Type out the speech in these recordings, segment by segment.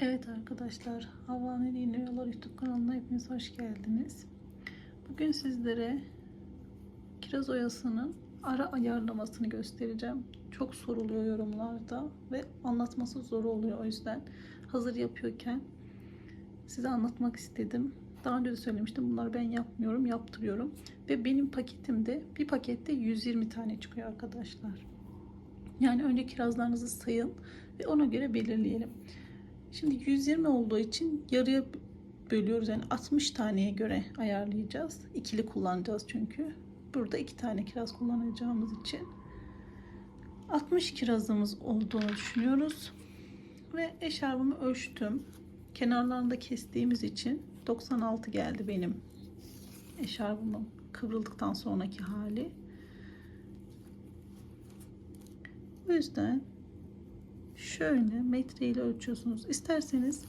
Evet arkadaşlar, Havva Neli Rüyalar YouTube kanalına hepiniz hoş geldiniz. Bugün sizlere kiraz oyasının ara ayarlamasını göstereceğim. Çok soruluyor yorumlarda ve anlatması zor oluyor o yüzden hazır yapıyorken size anlatmak istedim. Daha önce de söylemiştim bunları ben yapmıyorum, yaptırıyorum. Ve benim paketimde bir pakette 120 tane çıkıyor arkadaşlar. Yani önce kirazlarınızı sayın ve ona göre belirleyelim. Şimdi 120 olduğu için yarıya bölüyoruz. Yani 60 taneye göre ayarlayacağız. İkili kullanacağız çünkü. Burada iki tane kiraz kullanacağımız için 60 kirazımız olduğunu düşünüyoruz. Ve eşarbımı ölçtüm. Kenarlarını da kestiğimiz için 96 geldi benim eşarbımın kıvrıldıktan sonraki hali. O yüzden şöyle metre ile ölçüyorsunuz. İsterseniz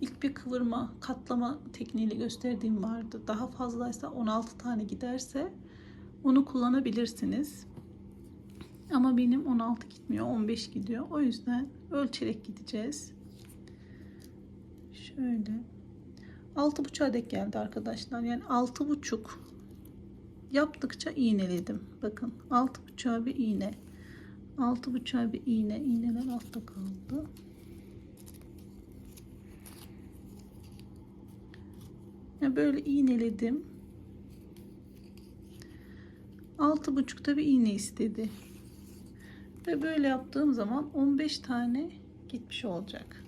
ilk bir kıvırma katlama tekniğiyle gösterdiğim vardı. Daha fazlaysa 16 tane giderse onu kullanabilirsiniz. Ama benim 16 gitmiyor 15 gidiyor. O yüzden ölçerek gideceğiz. Şöyle 6,5 dek geldi arkadaşlar. Yani 6,5 yaptıkça iğneledim. Bakın 6,5 bir iğne. 6,5 bir iğne. İğneler altta kaldı. Yani böyle iğneledim. 6,5'ta bir iğne istedi. Ve böyle yaptığım zaman 15 tane gitmiş olacak.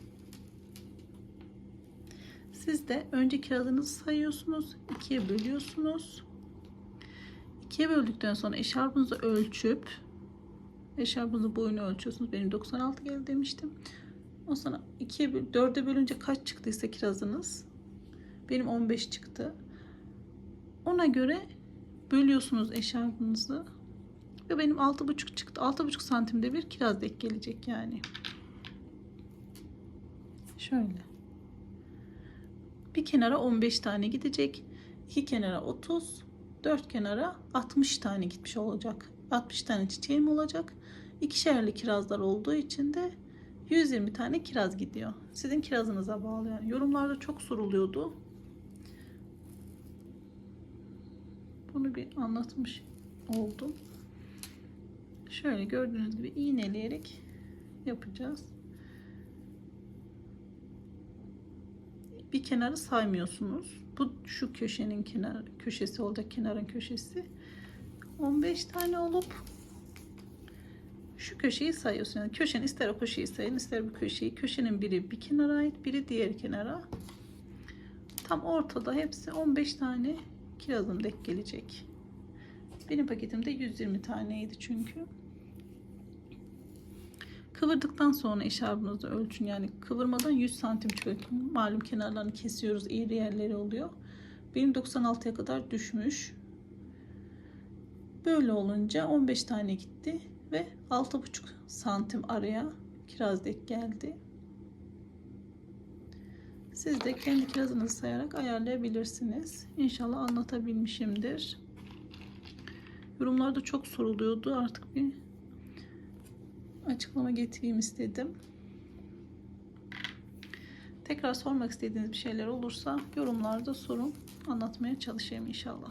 Siz de önce kirazınızı sayıyorsunuz. ikiye bölüyorsunuz. İkiye böldükten sonra eşarbınızı ölçüp eşarbınızın boyunu ölçüyorsunuz. Benim 96 geldi demiştim. O sonra 2'ye 4'e bölünce kaç çıktıysa kirazınız benim 15 çıktı. Ona göre bölüyorsunuz eşarbınızı. Ve benim 6,5 çıktı. 6,5 santimde bir kiraz denk gelecek yani. Şöyle. Bir kenara 15 tane gidecek. iki kenara 30. Dört kenara 60 tane gitmiş olacak. 60 tane çiçeğim olacak. İkişerli kirazlar olduğu için de 120 tane kiraz gidiyor. Sizin kirazınıza bağlı yani. Yorumlarda çok soruluyordu. Bunu bir anlatmış oldum. Şöyle gördüğünüz gibi iğneleyerek yapacağız. Bir kenarı saymıyorsunuz. Bu şu köşenin kenar köşesi olacak kenarın köşesi. 15 tane olup şu köşeyi sayıyorsun. Yani köşenin ister o köşeyi sayın ister bu köşeyi. Köşenin biri bir kenara ait biri diğer kenara. Tam ortada hepsi 15 tane kirazım denk gelecek. Benim paketimde 120 taneydi çünkü. Kıvırdıktan sonra eşarbınızı ölçün. Yani kıvırmadan 100 santim çıkın. Malum kenarlarını kesiyoruz. eğri yerleri oluyor. Benim 96'ya kadar düşmüş. Böyle olunca 15 tane gitti ve 6,5 santim araya kiraz dek geldi. Siz de kendi kirazınızı sayarak ayarlayabilirsiniz. İnşallah anlatabilmişimdir. Yorumlarda çok soruluyordu. Artık bir açıklama getireyim istedim. Tekrar sormak istediğiniz bir şeyler olursa yorumlarda sorun. Anlatmaya çalışayım inşallah.